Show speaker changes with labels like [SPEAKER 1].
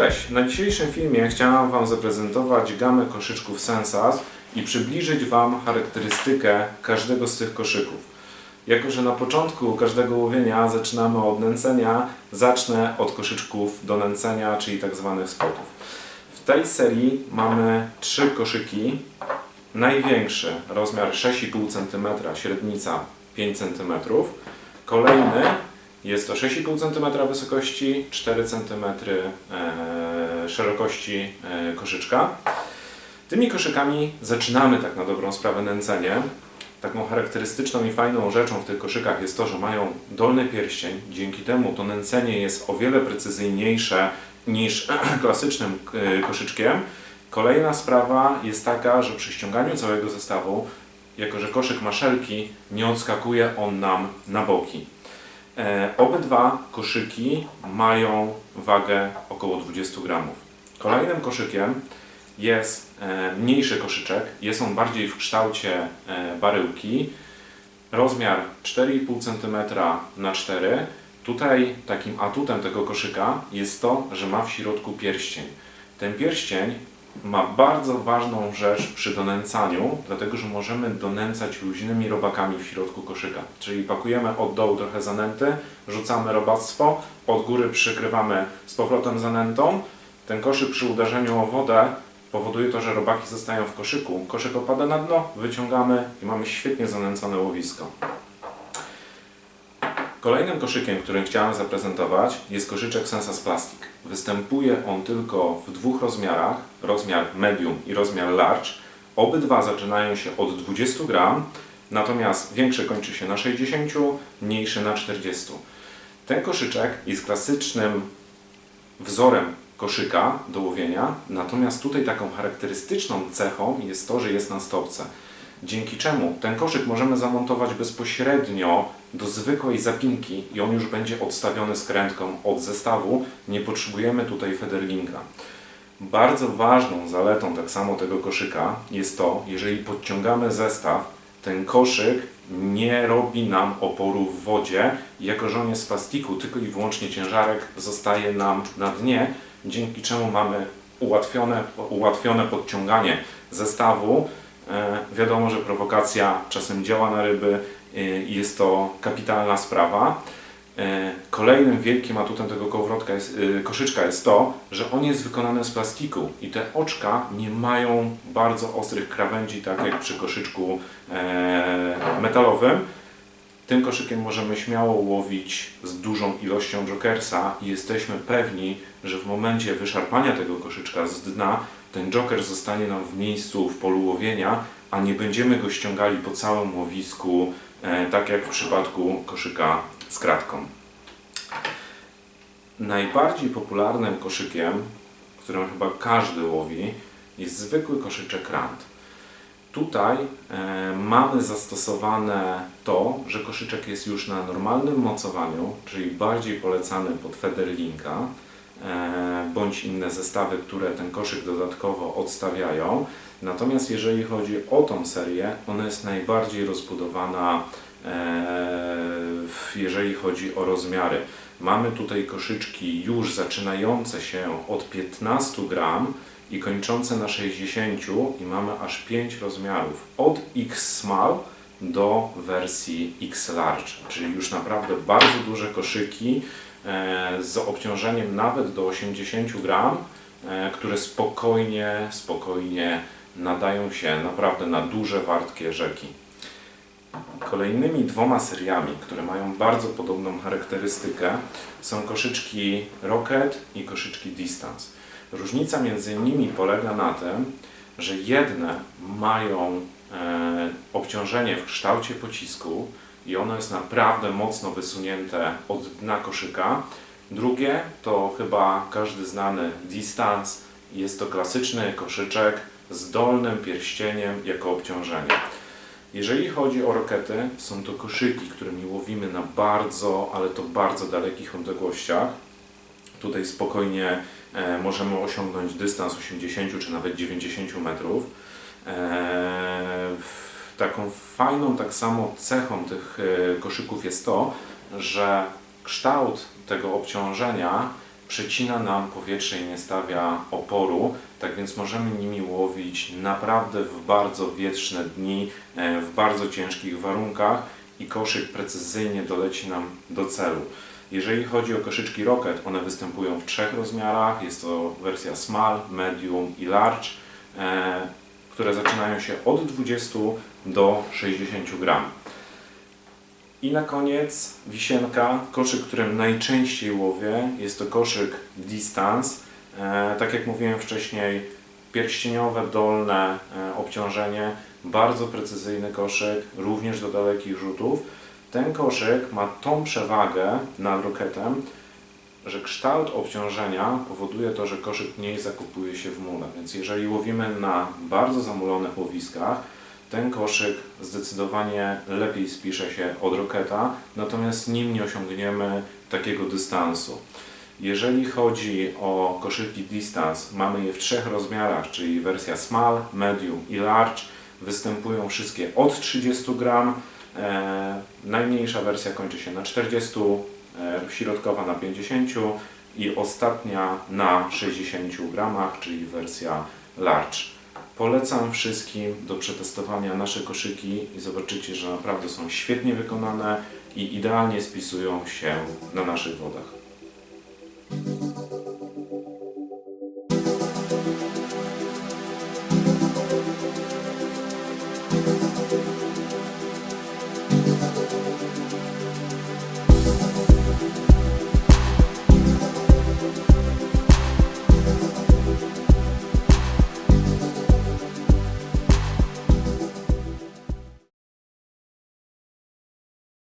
[SPEAKER 1] Cześć, na dzisiejszym filmie chciałem Wam zaprezentować gamę koszyczków Sensas i przybliżyć Wam charakterystykę każdego z tych koszyków. Jako, że na początku każdego łowienia zaczynamy od nęcenia, zacznę od koszyczków do nęcenia, czyli tak zwanych spotów. W tej serii mamy trzy koszyki. Największy rozmiar 6,5 cm, średnica 5 cm. Kolejny jest to 6,5 cm wysokości, 4 cm e, szerokości e, koszyczka. Tymi koszykami zaczynamy tak na dobrą sprawę nęcenie. Taką charakterystyczną i fajną rzeczą w tych koszykach jest to, że mają dolny pierścień. Dzięki temu to nęcenie jest o wiele precyzyjniejsze niż klasycznym e, koszyczkiem. Kolejna sprawa jest taka, że przy ściąganiu całego zestawu, jako że koszyk ma szelki, nie odskakuje on nam na boki. E, obydwa koszyki mają wagę około 20 gramów. Kolejnym koszykiem jest e, mniejszy koszyczek. Jest on bardziej w kształcie e, baryłki. Rozmiar 4,5 cm na 4 Tutaj takim atutem tego koszyka jest to, że ma w środku pierścień. Ten pierścień ma bardzo ważną rzecz przy donęcaniu, dlatego że możemy donęcać luźnymi robakami w środku koszyka. Czyli pakujemy od dołu trochę zanęty, rzucamy robactwo, od góry przykrywamy z powrotem zanętą. Ten koszyk przy uderzeniu o wodę powoduje to, że robaki zostają w koszyku. Koszyk opada na dno, wyciągamy i mamy świetnie zanęcone łowisko. Kolejnym koszykiem, który chciałem zaprezentować jest koszyczek Sensas Plastic. Występuje on tylko w dwóch rozmiarach, rozmiar medium i rozmiar large. Obydwa zaczynają się od 20 gram, natomiast większy kończy się na 60, mniejszy na 40. Ten koszyczek jest klasycznym wzorem koszyka do łowienia, natomiast tutaj taką charakterystyczną cechą jest to, że jest na stopce dzięki czemu ten koszyk możemy zamontować bezpośrednio do zwykłej zapinki i on już będzie odstawiony skrętką od zestawu. Nie potrzebujemy tutaj federlinka. Bardzo ważną zaletą tak samo tego koszyka jest to, jeżeli podciągamy zestaw, ten koszyk nie robi nam oporu w wodzie, jako że on jest z plastiku, tylko i wyłącznie ciężarek zostaje nam na dnie, dzięki czemu mamy ułatwione, ułatwione podciąganie zestawu wiadomo, że prowokacja czasem działa na ryby e, i jest to kapitalna sprawa. E, kolejnym wielkim atutem tego kołowrotka jest, koszyczka jest to, że on jest wykonany z plastiku i te oczka nie mają bardzo ostrych krawędzi, tak jak przy koszyczku metalowym. Tym koszykiem możemy śmiało łowić z dużą ilością jokersa i jesteśmy pewni, że w momencie wyszarpania tego koszyczka z dna ten joker zostanie nam w miejscu w polu łowienia, a nie będziemy go ściągali po całym łowisku, e, tak jak w przypadku koszyka z kratką. Najbardziej popularnym koszykiem, którym chyba każdy łowi, jest zwykły koszyczek rand. Tutaj e, mamy zastosowane to, że koszyczek jest już na normalnym mocowaniu, czyli bardziej polecany pod federlinka, E, bądź inne zestawy, które ten koszyk dodatkowo odstawiają. Natomiast jeżeli chodzi o tą serię, ona jest najbardziej rozbudowana, jeżeli chodzi o rozmiary. Mamy tutaj koszyczki już zaczynające się od 15 gram i kończące na 60 i mamy aż 5 rozmiarów od X Small do wersji X Large, czyli już naprawdę bardzo duże koszyki E, z obciążeniem nawet do 80 gram, e, które spokojnie, spokojnie nadają się naprawdę na duże, wartkie rzeki. Kolejnymi dwoma seriami, które mają bardzo podobną charakterystykę, są koszyczki Rocket i koszyczki Distance. Różnica między nimi polega na tym, że jedne mają e, obciążenie w kształcie pocisku, i ono jest naprawdę mocno wysunięte od dna koszyka. Drugie to chyba każdy znany distance. Jest to klasyczny koszyczek z dolnym pierścieniem jako obciążenie. Jeżeli chodzi o rokety, są to koszyki, którymi łowimy na bardzo, ale to bardzo dalekich odległościach. Tutaj spokojnie e, możemy osiągnąć dystans 80 czy nawet 90 metrów. E, taką fajną tak samo cechą tych e, koszyków jest to, że kształt tego obciążenia przecina nam powietrze i nie stawia oporu, tak więc możemy nimi łowić naprawdę w bardzo wietrzne dni, e, w bardzo ciężkich warunkach i koszyk precyzyjnie doleci nam do celu. Jeżeli chodzi o koszyczki Rocket, one występują w trzech rozmiarach. Jest to wersja small, medium i large, e, które zaczynają się od 20 do 60 gram. I na koniec wisienka, koszyk, którym najczęściej łowię, jest to koszyk Distance. Tak jak mówiłem wcześniej, pierścieniowe, dolne e, obciążenie, bardzo precyzyjny koszyk, również do dalekich rzutów. Ten koszyk ma tą przewagę nad Rocketem, że kształt obciążenia powoduje to, że koszyk mniej zakupuje się w mule. Więc jeżeli łowimy na bardzo zamulonych łowiskach, ten koszyk zdecydowanie lepiej spisze się od Rocketa, natomiast nim nie osiągniemy takiego dystansu. Jeżeli chodzi o koszyki Distance, mamy je w trzech rozmiarach, czyli wersja Small, Medium i Large. Występują wszystkie od 30 gram. E, najmniejsza wersja kończy się na 40, e, środkowa na 50 i ostatnia na 60 gramach, czyli wersja Large. Polecam wszystkim do przetestowania nasze koszyki i zobaczycie, że naprawdę są świetnie wykonane i idealnie spisują się na naszych wodach.